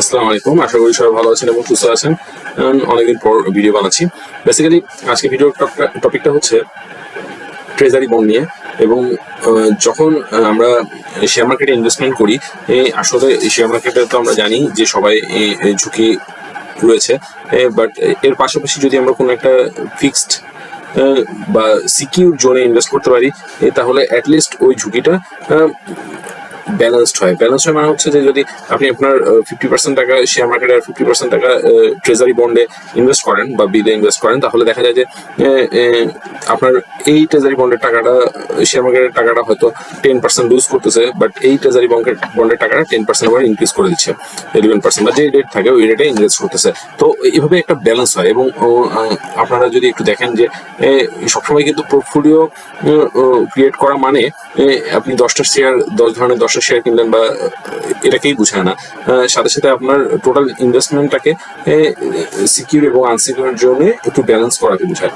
আসসালামু আলাইকুম। আশা করি সবাই ভালো আছেন এবং সুস্থ আছেন। অনেকদিন পর ভিডিও বানাচ্ছি। বেসিক্যালি আজকে ভিডিওর টপিকটা হচ্ছে ট্রেজারি বন্ড নিয়ে এবং যখন আমরা শেয়ার মার্কেটে ইনভেস্টমেন্ট করি আসলে শেয়ার মার্কেটে তো আমরা জানি যে সবাই ঝুঁকি রয়েছে। বাট এর পাশাপাশি যদি আমরা কোনো একটা ফিক্সড বা সিকিউর জোনে ইনভেস্ট করতে পারি তাহলে অ্যাটলিস্ট ওই ঝুঁকিটা ব্যালেন্সড হয়। ব্যালেন্স হয় মানে হচ্ছে যে যদি আপনি আপনার ফিফটি পার্সেন্ট টাকা শেয়ার মার্কেটে আর ফিফটি পার্সেন্ট টাকা ট্রেজারি বন্ডে ইনভেস্ট করেন বা বিলে ইনভেস্ট করেন, তাহলে দেখা যায় যে আপনার এই ট্রেজারি বন্ডের টাকাটা শেয়ার মার্কেটের টাকাটা হয়তো টেন পার্সেন্ট লুজ করতেছে বাট এই ট্রেজারি বন্ডের বন্ডের টাকাটা টেন পার্সেন্ট আবার ইনক্রিজ করে দিচ্ছে ইলেভেন পার্সেন্ট বা যে রেট থাকে ওই রেটে ইনভেস্ট করতেছে। তো এইভাবে একটা ব্যালেন্স হয় এবং আপনারা যদি একটু দেখেন যে সবসময় কিন্তু পোর্টফোলিও ক্রিয়েট করা মানে আপনি দশটা শেয়ার দশ ধরনের দশটা শেয়ার কিনলেন বা এটাকেই বোঝায় না। সাথে সাথে আপনার টোটাল ইনভেস্টমেন্টটাকে সিকিউর এবং আনসিকিউর জন্য একটু ব্যালেন্স করাকে বোঝায়।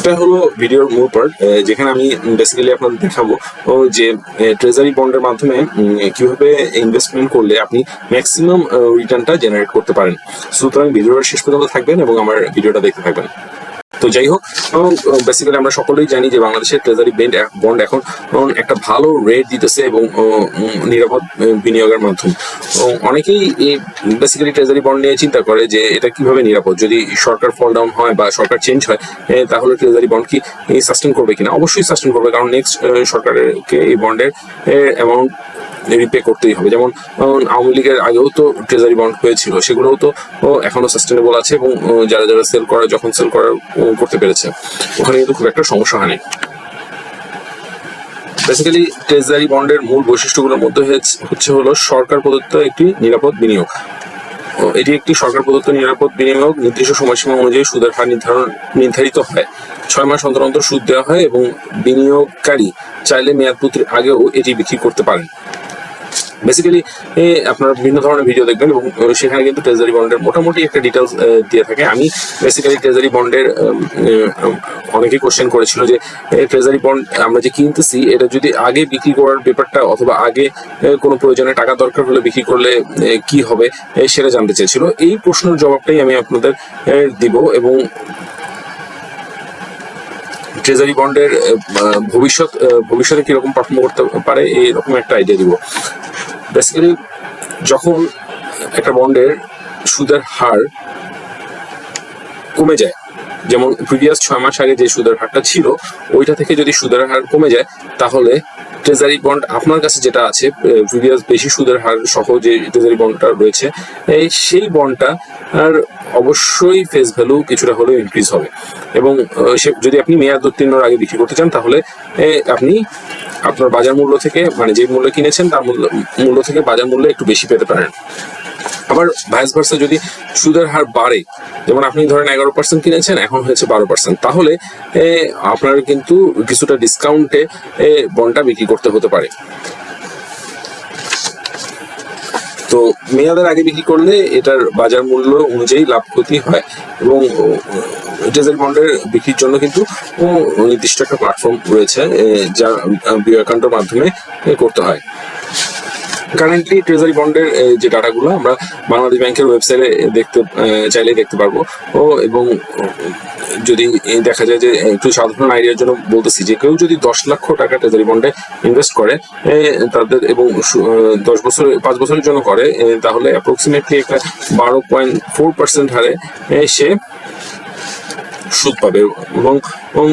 এটা হলো ভিডিওর মূল পার্ট যেখানে আমি বেসিক্যালি আপনাদের দেখাবো যে ট্রেজারি বন্ডের মাধ্যমে কীভাবে ইনভেস্টমেন্ট করলে আপনি ম্যাক্সিমাম রিটার্নটা জেনারেট করতে পারেন। সুতরাং ভিডিওটা শেষ পর্যন্ত থাকবেন এবং আমার ভিডিওটা দেখতে থাকবেন। তো যাই হোক বেসিক্যালি আমরা সকলেই জানি যে বাংলাদেশের ট্রেজারি বেন্ড বন্ড এখন একটা ভালো রেট দিতেছে এবং নিরাপদ বিনিয়োগের মাধ্যম। অনেকেই বেসিক্যালি ট্রেজারি বন্ড নিয়ে চিন্তা করে যে এটা কীভাবে নিরাপদ? যদি সরকার ফল ডাউন হয় বা সরকার চেঞ্জ হয় তাহলে ট্রেজারি বন্ড কি সাস্টেন করবে কিনা? অবশ্যই সাস্টেন করবে, কারণ নেক্সট সরকারকে এই বন্ডের অ্যামাউন্ট রিপে করতেই হবে। যেমন আওয়ামী লীগের আগেও তো ট্রেজারি বন্ড হয়েছিল, সেগুলোও তো এখনও সাস্টেনেবল আছে এবং যারা যারা সেল করা যখন সেল করার করতে পেরেছে, ওখানে কিন্তু খুব একটা সমস্যা হয়নি। বেসিক্যালি ট্রেজারি বন্ডের মূল বৈশিষ্ট্যগুলোর মধ্যে হচ্ছে- হলো সরকার প্রদত্ত একটি নিরাপদ বিনিয়োগ। এটি একটি সরকার প্রদত্ত নিরাপদ বিনিয়োগ নির্দিষ্ট সময়সীমা অনুযায়ী সুদের হার নির্ধারণ, নির্ধারিত হয়। ছয় মাস অন্তর অন্তর সুদ দেওয়া হয় এবং বিনিয়োগকারী চাইলে মেয়াদপত্রের আগেও এটি বিক্রি করতে পারেন। বেসিক্যালি আপনারা বিভিন্ন ধরনের ভিডিও দেখবেন এবং সেখানে কিন্তু ট্রেজারি বন্ডের মোটামুটি একটা ডিটেলস দিয়ে থাকে। আমি বেসিক্যালি ট্রেজারি বন্ডের অনেকেই কোশ্চেন করেছিল যে ট্রেজারি বন্ড আমরা যে কিনতেছি, এটা যদি আগে বিক্রি করার ব্যাপারটা অথবা আগে কোনো প্রয়োজনে টাকা দরকার হলে বিক্রি করলে কি হবে সেটা জানতে চেয়েছিল। এই প্রশ্নের জবাবটাই আমি আপনাদের দিব এবং ট্রেজারি বন্ডের ভবিষ্যৎ ভবিষ্যতে কীরকম পারফর্ম করতে পারে, এরকম একটা আইডিয়া দিব। বেসিক্যালি যখন একটা বন্ডের সুদের হার কমে যায়, যেমন প্রিভিয়াস ছয় মাস আগে যে সুদের হারটা ছিল, ওইটা থেকে যদি সুদের হার কমে যায়, তাহলে ট্রেজারি বন্ড আপনার কাছে যেটা আছে প্রিভিয়াস বেশি সুদের হার সহ যে ট্রেজারি বন্ডটা রয়েছে সেই বন্ডটা আর অবশ্যই ফেস ভ্যালু কিছুটা হলেও ইনক্রিজ হবে। এবং যদি আপনি মেয়াদ উত্তীর্ণর আগে বিক্রি করতে চান, তাহলে আপনি আপনার বাজার মূল্য থেকে মানে যে মূল্য কিনেছেন, তার মূল্য মূল্য থেকে বাজার মূল্য একটু বেশি পেতে পারেন। আবার ভাইস ভার্সা যদি সুদের হার বাড়ে, যেমন আপনি ধরেন এগারো পার্সেন্ট কিনেছেন, এখন হয়েছে বারো পার্সেন্ট তাহলে আপনার কিন্তু কিছুটা ডিসকাউন্টে বন্ডটা বিক্রি করতে হতে পারে। তো মেয়াদের আগে বিক্রি করলে এটার বাজার মূল্য অনুযায়ী লাভ ক্ষতি হয় এবং ট্রেজারি বন্ডের বিক্রির জন্য কিন্তু নির্দিষ্ট একটা প্ল্যাটফর্ম রয়েছে যা অ্যাকাউন্টের মাধ্যমে করতে হয়। কারেন্টলি ট্রেজারি বন্ডের যে ডাটাগুলো আমরা বাংলাদেশ ব্যাংকের ওয়েবসাইটে দেখতে এ, চাইলেই দেখতে পারব। ও এবং যদি দেখা যায় যে একটু সাধারণ আইডিয়ার জন্য বলতেছি যে কেউ যদি দশ লক্ষ টাকা ট্রেজারি বন্ডে ইনভেস্ট করে তাদের এবং দশ বছর পাঁচ বছরের জন্য করে তাহলে অ্যাপ্রক্সিমেটলি একটা বারো পয়েন্ট ফোর পার্সেন্ট হারে সে সুদ পাবে এবং এবং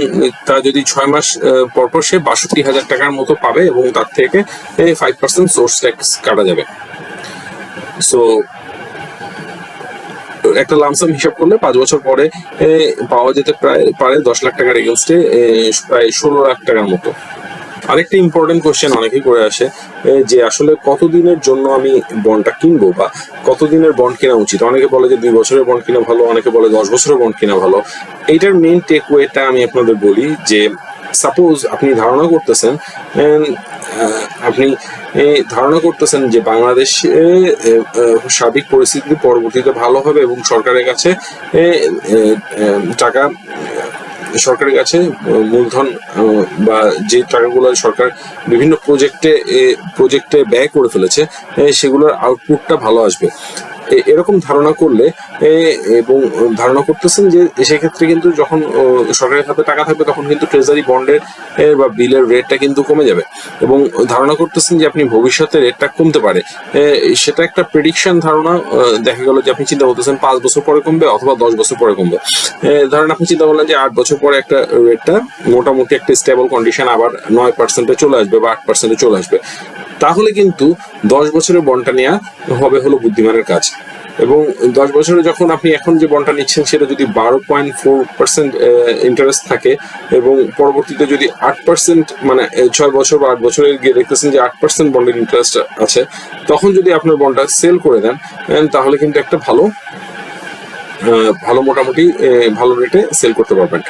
তা যদি ছয় মাস পরপর সে বাষট্টি হাজার টাকার মতো পাবে এবং তার থেকে ফাইভ পার্সেন্ট সোর্স ট্যাক্স কাটা যাবে। সো একটা লামসাম হিসাব করলে পাঁচ বছর পরে পাওয়া যেতে প্রায়, পারে দশ লাখ টাকার এগেনস্টে প্রায় ষোলো লাখ টাকার মতো। আরেকটা ইম্পর্টেন্ট কোশ্চেন অনেকেই করে আসে যে আসলে কতদিনের জন্য আমি বন্ডটা কিনবো বা কতদিনের বন্ড কেনা উচিত? অনেকে বলে যে দুই বছরের বন্ড কিনা ভালো, অনেকে বলে দশ বছরের বন্ড কিনা ভালো। এইটার মেইন টেক ওয়েটা আমি আপনাদের বলি যে সাপোজ আপনি ধারণা করতেছেন আপনি ধারণা করতেছেন যে বাংলাদেশে সার্বিক পরিস্থিতি পরবর্তীতে ভালো হবে এবং সরকারের কাছে টাকা সরকারের কাছে মূলধন বা যে টাকাগুলো সরকার বিভিন্ন প্রজেক্টে প্রজেক্টে ব্যয় করে ফেলেছে সেগুলোর আউটপুটটা ভালো আসবে। এরকম ধারণা করলে এবং ধারণা করতেছেন যে সেক্ষেত্রে কিন্তু যখন সরকারের হাতে টাকা থাকবে তখন কিন্তু ট্রেজারি বন্ডের বা বিলের রেটটা কিন্তু কমে যাবে। এবং ধারণা করতেছেন যে আপনি ভবিষ্যতে রেটটা কমতে পারে। সেটা একটা প্রেডিকশন ধারণা দেখা গেল যে আপনি চিন্তা করতেছেন পাঁচ বছর পরে কমবে অথবা দশ বছর পরে কমবে। ধরেন আপনি চিন্তা করলেন যে আট বছর পরে একটা রেটটা মোটামুটি একটা স্টেবল কন্ডিশন আবার নয় পার্সেন্টে চলে আসবে বা আট পার্সেন্টে চলে আসবে। তাহলে কিন্তু দশ বছরের বনটা নেওয়া হবে হলো বুদ্ধিমানের কাজ। এবং দশ বছরে যখন আপনি এখন যে বন্ডটা নিচ্ছেন, সেটা যদি বারো পয়েন্ট ফোর পার্সেন্ট ইন্টারেস্ট থাকে এবং পরবর্তীতে যদি আট পার্সেন্ট মানে ছয় বছর বা আট বছরে গিয়ে দেখতেছেন যে আট পার্সেন্ট বন্ডের ইন্টারেস্ট আছে, তখন যদি আপনার বন্ডটা সেল করে দেন তাহলে কিন্তু একটা ভালো ভালো মোটামুটি ভালো রেটে সেল করতে পারবেন।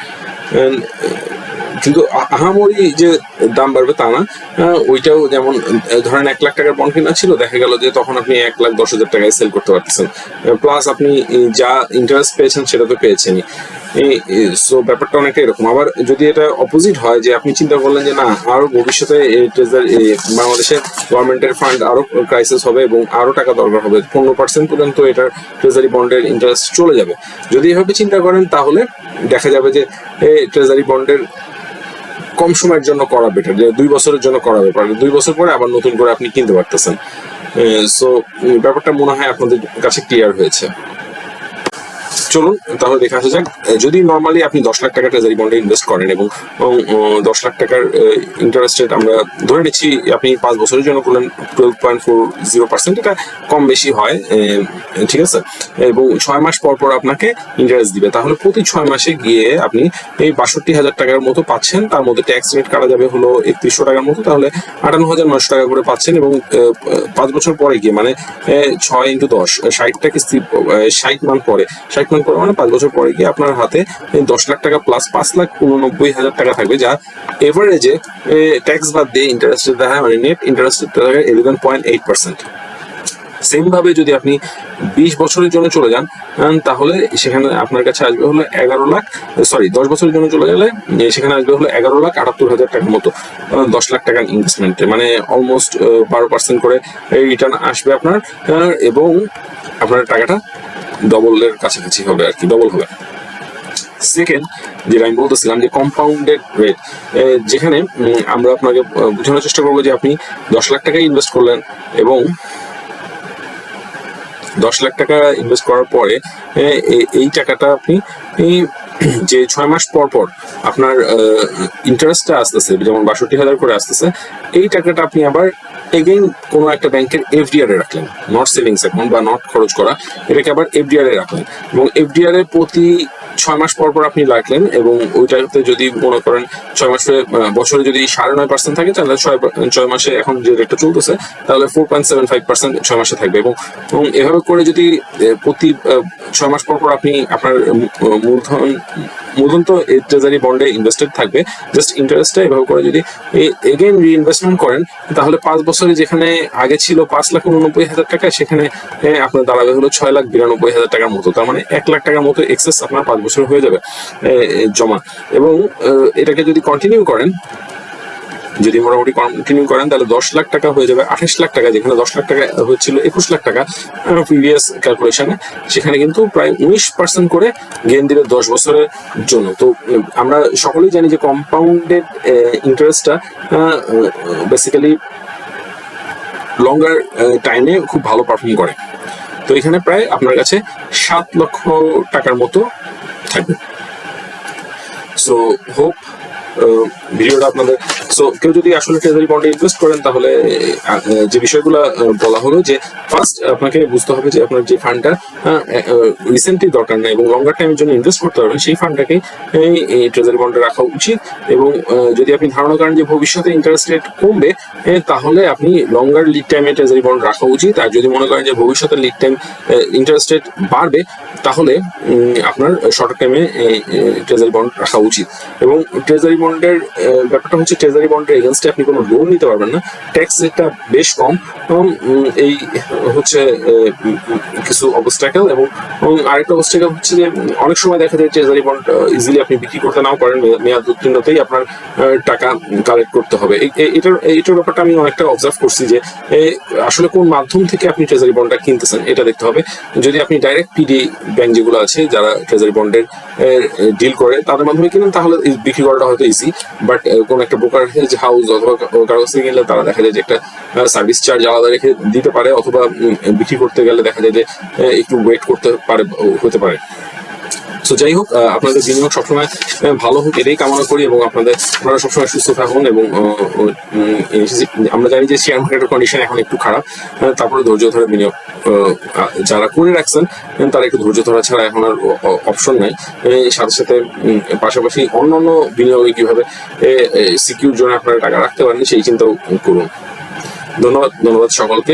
কিন্তু আহামরি যে দাম বাড়বে তা না ওইটাও যেমন ধরেন এক লাখ টাকার বন্ড কিনা ছিল, দেখা গেল যে তখন আপনি এক লাখ দশ হাজার টাকায় সেল করতে পারতেছেন। প্লাস আপনি যা ইন্টারেস্ট পেয়েছেন সেটা তো পেয়েছেনই। সো ব্যাপারটা অনেকটা এরকম। আবার যদি এটা অপোজিট হয়, যে আপনি চিন্তা করলেন যে না, আরও ভবিষ্যতে বাংলাদেশের গভর্নমেন্টের ফান্ড আরও ক্রাইসিস হবে এবং আরও টাকা দরকার হবে, পনেরো পার্সেন্ট পর্যন্ত এটার ট্রেজারি বন্ডের ইন্টারেস্ট চলে যাবে। যদি এভাবে চিন্তা করেন, তাহলে দেখা যাবে যে ট্রেজারি বন্ডের কম সময়ের জন্য করা বেটার যে দুই বছরের জন্য করা ব্যাপার দুই বছর পরে আবার নতুন করে আপনি কিনতে পারতেছেন। সো ব্যাপারটা মনে হয় আপনাদের কাছে ক্লিয়ার হয়েছে। চলুন, তাহলে দেখা আসা যাক। যদি নর্মালি আপনি দশ লাখ টাকা ট্রেজারি বন্ডে ইনভেস্ট করেন এবং দশ লাখ টাকার ইন্টারেস্ট রেট আমরা ধরে নিচ্ছি, আপনি পাঁচ বছরের জন্য করলেন twelve point four zero percent এটা কম বেশি হয় ঠিক আছে? এবং ছয় মাস পর পর আপনাকে ইন্টারেস্ট দিবে। তাহলে প্রতি ছয় মাসে গিয়ে আপনি এই বাষট্টি হাজার টাকার মতো পাচ্ছেন, তার মধ্যে ট্যাক্স রেট কাটা যাবে হলো একত্রিশশো টাকার মতো, তাহলে আটান্ন হাজার নয়শো টাকা করে পাচ্ছেন এবং পাঁচ বছর পরে গিয়ে মানে ছয় ইন্টু দশ ষাটটা কিস্তি ষাট মান পরে, ষাট মান পরে মানে পাঁচ বছর পরে গিয়ে আপনার হাতে দশ লাখ টাকা প্লাস পাঁচ লাখ উননব্বই হাজার টাকা থাকবে যা এভারেজে ট্যাক্স বাদ দিয়ে ইন্টারেস্ট দেখা মানে নেট ইন্টারেস্ট দেখা eleven point eight percent same ভাবে যদি আপনি বিশ বছরের জন্য চলে যান তাহলে সেখানে আপনার কাছে আসবে হলো এগারো লাখ সরি দশ বছরের জন্য চলে গেলে সেখানে আসবে হলো এগারো লাখ আটাত্তর হাজার টাকার মতো দশ লাখ টাকার ইনভেস্টমেন্টে মানে অলমোস্ট বারো পার্সেন্ট করে রিটার্ন আসবে আপনার এবং আপনার টাকাটা ডবলের কাছাকাছি হবে আর কি ডবল হবে। সেকেন্ড যেটা আমি বলতেছিলাম যে কম্পাউন্ডেড রেট যেখানে আমরা আপনাকে বোঝানোর চেষ্টা করব যে আপনি দশ লাখ টাকা ইনভেস্ট করলেন এবং দশ লাখ টাকা ইনভেস্ট করার পরে এই টাকাটা আপনি যে ছয় মাস পর পর আপনার ইন্টারেস্টটা আসতেছে, যেমন বাষট্টি হাজার করে আসতেছে, এই টাকাটা আপনি আবার এগেইন কোনো একটা ব্যাংকের এফডিআর এ রাখলেন। নট সেভিংস অ্যাকাউন্ট বা নট খরচ করা, এটাকে আবার এফডিআর এ রাখলেন। এবং এফডিআর এ প্রতি ছয় মাস পর পর আপনি রাখলেন এবং ওইটাতে যদি মনে করেন ছয় মাসে বছরে যদি সাড়ে নয় পার্সেন্ট থাকে, তাহলে ছয় ছয় মাসে এখন যে রেটটা চলতেছে, তাহলে four point seven five percent ছয় মাসে থাকবে। এবং এবং এভাবে করে যদি প্রতি ছয় মাস পর পর আপনি আপনার মূলধন মূলধন তো ট্রেজারি বন্ডে ইনভেস্টেড থাকবে জাস্ট ইন্টারেস্টটা এভাবে করে যদি এগেইন রিইনভেস্টমেন্ট করেন, তাহলে পাঁচ বছরে যেখানে আগে ছিল পাঁচ লাখ উননব্বই হাজার টাকা, সেখানে আপনার দাঁড়াবে হলো ছয় লাখ বিরানব্বই হাজার টাকার মতো। তার মানে এক লাখ টাকার মতো এক্সেস আপনার পাঁচ বছর হয়ে যাবে জমা। এবং এটাকে যদি কন্টিনিউ করেন যদি মোটামুটি কন্টিনিউ করেন, তাহলে দশ লাখ টাকা হয়ে যাবে, আঠাশ লাখ টাকা, যেখানে দশ লাখ টাকা হয়েছিল একুশ লাখ টাকা প্রিভিয়াস ক্যালকুলেশনে সেখানে কিন্তু প্রায় উনিশ পার্সেন্ট করে গেন দিবে দশ বছরের জন্য। তো, আমরা সকলেই জানি যে কম্পাউন্ডেড ইন্টারেস্টটা বেসিক্যালি লঙ্গার টাইমে খুব ভালো পারফর্ম করে। তো এখানে প্রায় আপনার কাছে সাত লক্ষ টাকার মতো থাকবে। সো হোপ ভিডিওটা আপনাদের সো কেউ যদি আসলে ট্রেজারি বন্ডে ইনভেস্ট করেন, তাহলে যে বিষয়গুলো বলা হলো যে ফার্স্ট আপনাকে বুঝতে হবে যে, আপনার যে ফান্ডটা রিসেন্টলি দরকার নেই এবং লঙ্গার টাইমের জন্য ইনভেস্ট করতে পারবেন সেই ফান্ডটাকে এই ট্রেজারি বন্ডে রাখা উচিত এবং যদি আপনি ধারণা করেন যে, ভবিষ্যতে ইন্টারেস্ট রেট কমবে তাহলে আপনি লঙ্গার লিড টাইমে ট্রেজারি বন্ড রাখা উচিত। আর যদি মনে করেন যে, ভবিষ্যতে লিড টাইম ইন্টারেস্ট রেট বাড়বে, তাহলে আপনার শর্ট টাইমে ট্রেজারি বন্ড রাখা উচিত। এবং ট্রেজারি বন্ডের ব্যাপারটা হচ্ছে ট্রেজারি বন্ডের এগেনস্টে আপনি কোনো লোন নিতে পারবেন না। ট্যাক্স রেটটা বেশ কম এই হচ্ছে কিছু অবস্টাকেল এবং আরেকটা অবস্টাকেল হচ্ছে যে, অনেক সময় দেখা যায় ট্রেজারি বন্ড ইজিলি আপনি বিক্রি করতে নাও পারেন মেয়াদ উত্তীর্ণতেই আপনার টাকা কালেক্ট করতে হবে। এটার এইটার ব্যাপারটা আমি অনেকটা অবজার্ভ করছি যে আসলে কোন মাধ্যম থেকে আপনি ট্রেজারি বন্ডটা কিনতেছেন, এটা দেখতে হবে। যদি আপনি ডাইরেক্ট পিডি ব্যাংক যেগুলো আছে, যারা ট্রেজারি বন্ডের ডিল করে, তাদের মাধ্যমে কিনেন, তাহলে বিক্রি করাটা হয়তো ইজি বাট কোন একটা ব্রোকারেজ হাউস অথবা কারও কাছে গেলে তারা দেখা যায় যে একটা সার্ভিস চার্জ আলাদা রেখে দিতে পারে, অথবা বিক্রি করতে গেলে দেখা যায় যে একটু ওয়েট করতে পারে, হতে পারে। তো যাই হোক আপনাদের বিনিয়োগ সবসময় ভালো হোক, এটাই কামনা করি এবং আপনাদের, আপনারা সবসময় সুস্থ থাকুন এবং আমরা জানি যে শেয়ার মার্কেটের কন্ডিশন এখন একটু খারাপ তারপরে ধৈর্য ধরে বিনিয়োগ যারা করে রাখছেন তারা একটু ধৈর্য ধরা ছাড়া এখন আর অপশন নাই। সাথে সাথে পাশাপাশি অন্য অন্য বিনিয়োগে কীভাবে সিকিউর জন্য আপনারা টাকা রাখতে পারেন, সেই চিন্তাও করুন। ধন্যবাদ ধন্যবাদ সকলকে।